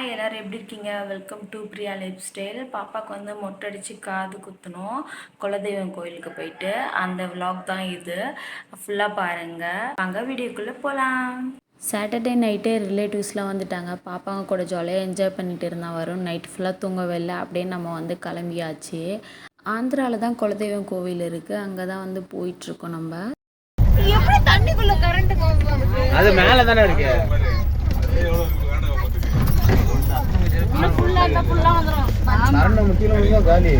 Hi எல்லோரும் எப்படி இருக்கீங்க? Welcome to Priya life style பாப்பாவுக்கு வந்து மொட்டை அடித்து காது குத்தணும் குலதெய்வம் கோயிலுக்கு போயிட்டு. அந்த vlog தான் இது. ஃபுல்லாக பாருங்கள் அங்கே வீடியோக்குள்ளே போகலாம் சாட்டர்டே நைட்டே ரிலேட்டிவ்ஸ்லாம் வந்துட்டாங்க. பாப்பாங்க கூட ஜாலியாக என்ஜாய் பண்ணிட்டு இருந்தா வரும். நைட் ஃபுல்லாக தூங்கவே இல்லை அப்படியே நம்ம வந்து கிளம்பியாச்சு. ஆந்திராவில் தான் குலதெய்வம் கோவில் இருக்குது அங்கே தான் வந்து போயிட்டுருக்கோம் நம்ம. அது மேல தானே இருக்கு. காலி.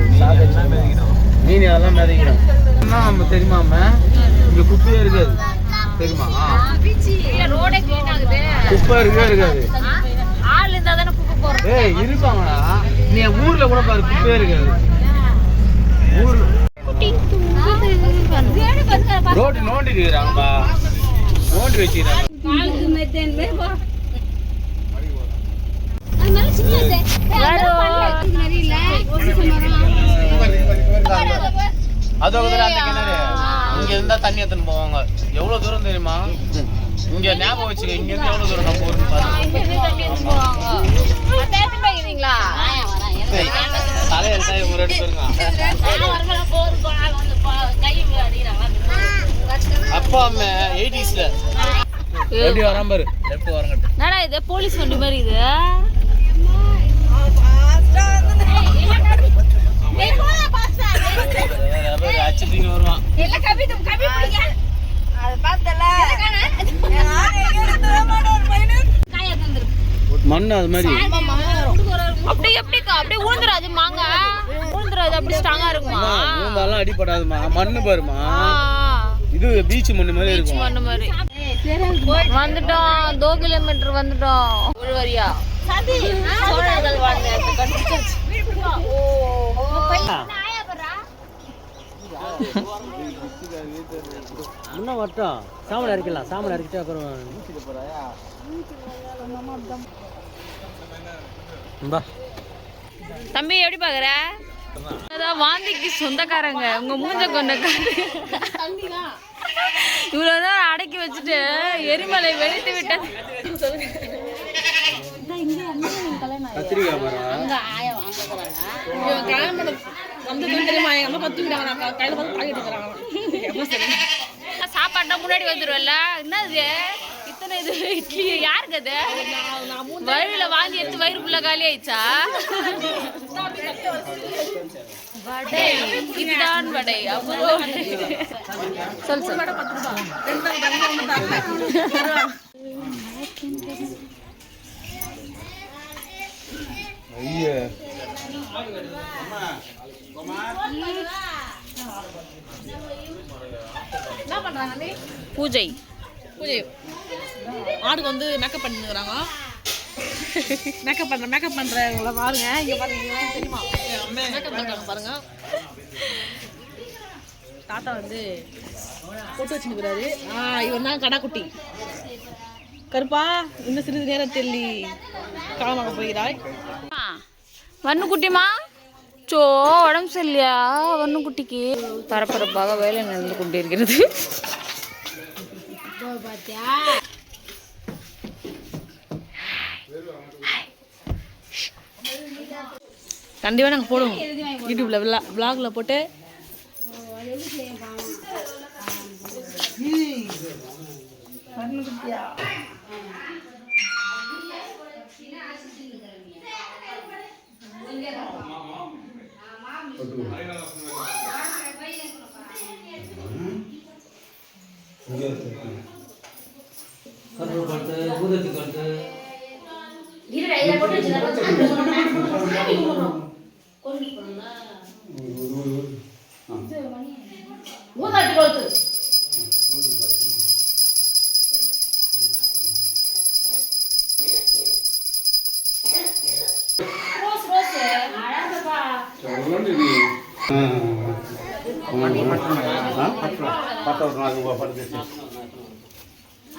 மீன் மிதக்கிறோம் நம்ம தெரியுமா அம்மா? இங்க குப்பையே இருக்காது. தெரியுமா? ரோடே கிளீன் ஆகுது. குப்பை இருக்கவே இருக்காது. ஆள் இருந்தா தானே குப்பை போறோம் ஏய் இருப்பாங்கடா நீ ஊர்ல கூட பாரு குப்பையே இருக்காது. ஊர் ரோடு நோண்டி இருக்கிறாங்கப்பா. நோண்டி வச்சுக்கிறாங்க. அது ஒரு அந்த கிணறு. இங்க இருந்தா தண்ணி எடுத்துன்னு போவாங்க. எவ்வளவு தூரம் தெரியுமா? இங்க ஞாபகம் வச்சுக்க இங்க இருந்து எவ்வளவு தூரம் நம்ம ஊருக்கு இவங்க ரெண்டு பேருங்க. அப்பா அம்மா எயிட்டிஸ்ல எப்படி வராம பாரு? லெஃப்ட் வரங்கட்டு என்னடா இது போலீஸ் வண்டி மாதிரி இது? மண்ணு அது மாதிரி. அப்படி எப்படிக்கா? அப்படியே ஊந்துராது மாங்க. ஊந்துராது அப்படி ஸ்ட்ராங்கா இருக்குமா? ஊந்தாலாம் அடிபடாதுமா. மண்ணு பாருமா. இது பீச் மண்ணு மாதிரி இருக்கும்? மண்ணு மாதிரி. வந்துட்டோம். தோ கிலோமீட்டர் வந்துட்டோம். ஒரு வரியா? சோழர்கள் வாழ்ந்த கண்டுபிடிச்சாச்சு. முன்ன வரட்டும். சாமன் அரைக்கலாம். சாமன் அரைக்கிட்டு அப்புறம் தம்பி எப்படி பாக்குற? அதான் வாந்திக்கு சொந்தக்காரங்க. உங்க மூஞ்ச கொண்ட இவ்வளவு நேரம் அடக்கி வச்சுட்டு எரிமலை வெடித்து விட்டது மரம் சாப்பாடுனா முன்னாடி வந்துருவல்ல என்னது? இத்தனை இது? இட்லி யாருக்கு அது? வயிறுல வாந்தி எடுத்து வயிறு ஃபுல்லா காலி ஆயிடுச்சா? வடை. இதுதான் வடை. சொல் சொல் பூஜை. பூஜை. ஆடுக்கு வந்து மேக்கப் பண்ணிக்கிறாங்க. மேக்கப் பண்ற மேக்கப் பண்றவங்கள பாருங்க. இங்க பாருங்க தெரியுமா? மேக்கப் பண்றாங்க பாருங்க. தாத்தா வந்து போட்டு வச்சுக்கிறாரு ஆ இவன் தான் கடாக்குட்டி. கருப்பா இன்னும் சிறிது நேரத்தில் காலமாக போகிறாய். வண்ணு குட்டிமா சோ உடம்பு சரியில்லையா? வண்ணு குட்டிக்கு பரபரப்பாக வேலை நடந்து கொண்டிருக்கிறது. கண்டிப்பாக நாங்கள் போடுவோம். யூடியூப்ல விளா விளாகில் போட்டு. అది కాదు పది మూటలు తెచ్చుకున్నా దాని కూర్చోమా కుడు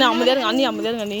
இன்னும் அமைதியாக இருங்க அண்ணி அமைதியாக இருங்க அண்ணி.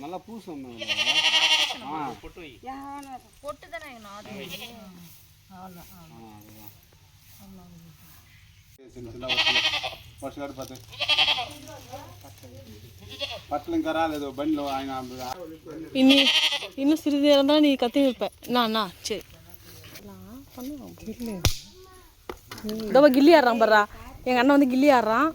நல்லா பூசம் ஆ பொட்டு வை பொட்டு தானே நான் పచ్చగాడు పచ్చ పచ్చలు ఇంకా రాలేదు బండిలో ఆయన இனி இன்னும் சிறிது நேரம் தான் நீ கத்தி வைப்ப நான் சரி நான் பண்ணுவேன் இதோ கில்லி ஆடுறான் பாரா எங்கள் அண்ணன் வந்து கில்லி ஆடுறான்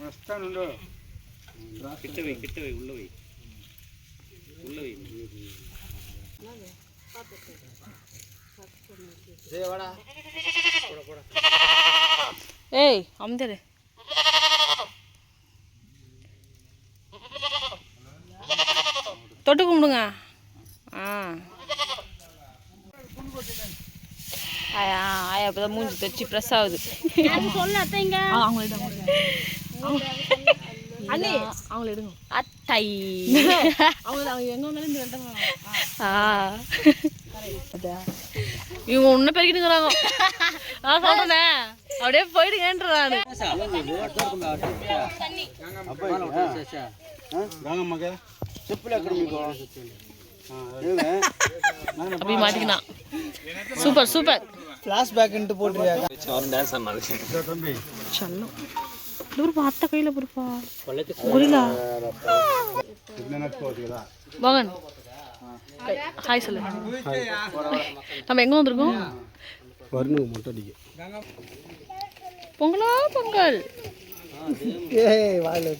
వస్తానుండు கிட்டவை கிட்டவை உள்ள வை உள்ள வை ஏய் அமைதியாரு தொட்டு கும்பிடுங்க. ஆ. ஆயா ஆயா இப்போ மூஞ்சி தைச்சி ஃப்ரெஷ் ஆகுது. அவங்கள அண்ணே. அவங்கள எடுங்க அத்தை. இவங்க ஒன்றும் பெருக்கிட்டுங்கிறாங்க நான் சொல்கிறேன் அப்படியே போயிடுங்கன்றான் வாங்க மகா. அப்படி மாட்டிக்கினான் சூப்பர் சூப்பர். ஃப்ளாஷ் பேக்ன்ட்டு போட்டுருக்காங்க அவன் டான்ஸ் ஆனாரு தம்பி சல்லம். ஹாய் சொல்லு. நம்ம எங்கே வந்திருக்கோம்? பொங்கலா பொங்கல்? ஏய் வாயில்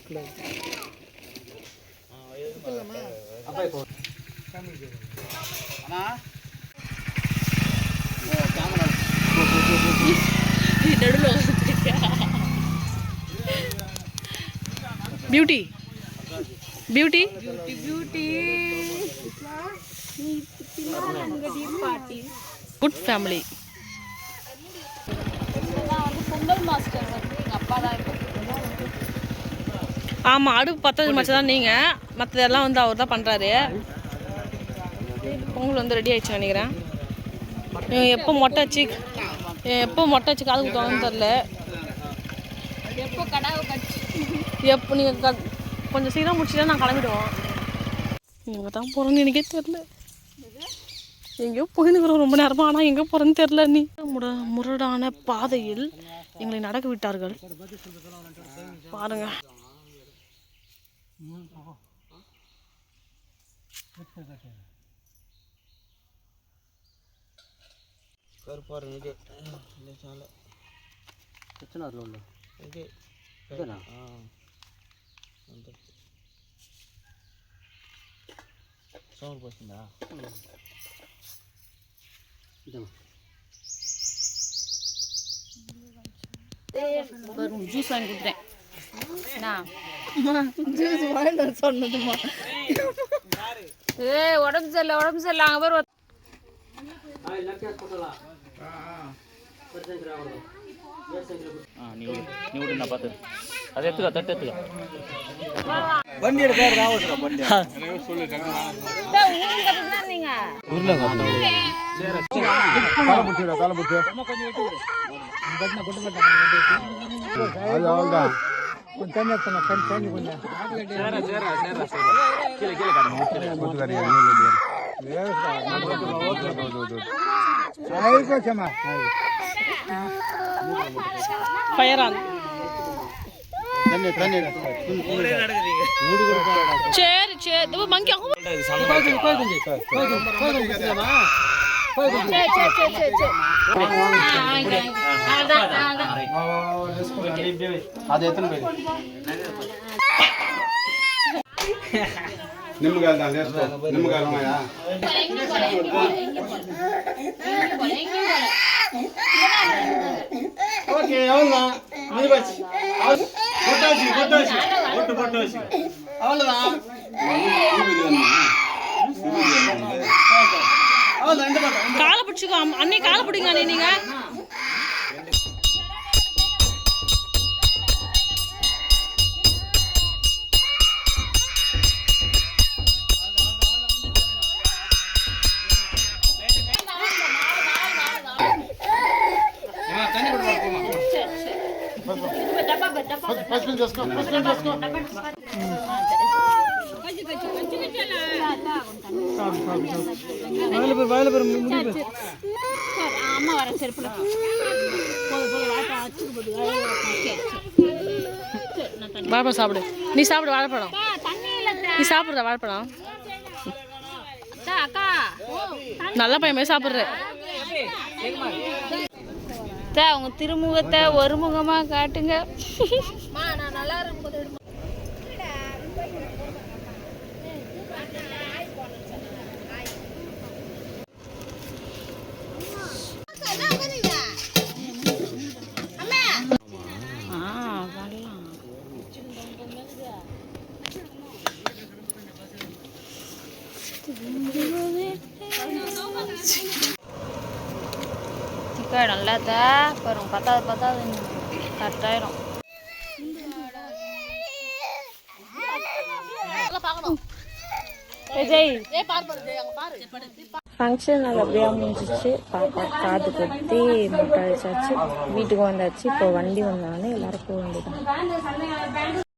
beauty beauty good family Pongal master வந்து எங்கள் அப்பா தான் ஆமாம் அடுப்பு பத்தது மச்சம் தான் நீங்கள் மற்றதெல்லாம் வந்து அவர் தான் பண்ணுறாரு பொங்கல் வந்து ரெடி ஆயிடுச்சு நினைக்கிறேன். எப்போ மொட்டை வச்சு எப்போ மொட்டை வச்சு காது குத்துவாங்கன்னு தெரில எப்போ கடாவை எப்போ நீங்கள் க கொஞ்சம் சீக்கிரம் முடிச்சுட்டா நான் கிளம்பிடுவோம். எங்கே தான் போகிறோன்னு எனக்கே தெரில எங்கேயோ போயினுக்கிறோம் ரொம்ப நேரமாக ஆனால் எங்கே போகிறேன்னு தெரில நீ. முட முரடான பாதையில் எங்களை நடக்க விட்டார்கள். பாருங்கள் 응, 먹어. 어? 그때가 돼. கருப்பாரு இது இல்லை சாலை பிரச்சனை அதில் உள்ள இது ஆ வந்துடுச்சு போச்சுங்களா வரும் ஜூஸ் வாங்கி கொடுத்துறேன் நான் ஜூஸ் வாங்கிட்டு சொன்னதுமா ஏ உடம்பு சரியில்லை உடம்பு சரியில்லை. அங்கே பேர் வண்டி எடுத்து வண்டி நீ விடு நீ விடு நான் பார்த்து அதை எடுத்துக்க தட்டு எடுத்துக்க வண்டி எடுக்காரு ராவசரம் வண்டி நீங்க தலை பிடிச்சிடா தலை பிடிச்சி அது அவ்வளோதான் கொஞ்சம் தண்ணி எத்தனை தண்ணி தண்ணி கொஞ்சம் అయిపోచ్చమ్మా ஃபயர் ஆன் తన్ని తన్ని சரி சரி இதோ மங்கி அவங்க అది ఎత్తున పోయి నిమ్మకాయలు దాని వేసుకో నిమ్మకాయలు ఉన్నాయా ఓకే అవునా నీ బచ్చి కొట్టేసి కొట్టేసి కొట్టు కొట్టేసి అవునా காலை பிடிச்சிக்கோ அண்ணி காலை பிடிங்க அண்ணி நீங்க. வயல பேர் வயல பேர் முடிவு அம்மா வரேன் செருப்புல வாழைப்பழம் சாப்பிடு. நீ சாப்பிடு வாழைப்பழம். நீ சாப்பிடுற வாழைப்பழம். நல்ல பையன் சாப்பிட்ற. அவங்க திருமுகத்தை ஒருமுகமாக காட்டுங்க. பார்த்தா வரும் பத்தாவது பத்தாவது கரெக்டாயிரும் ஃபங்க்ஷன் அது அப்படியே முடிஞ்சிச்சு. பாப்பா காது குத்தி முட்டை அடிச்சாச்சு. வீட்டுக்கு வந்தாச்சு. இப்போ வண்டி வந்தோடனே எல்லாரும் போக வேண்டியதான்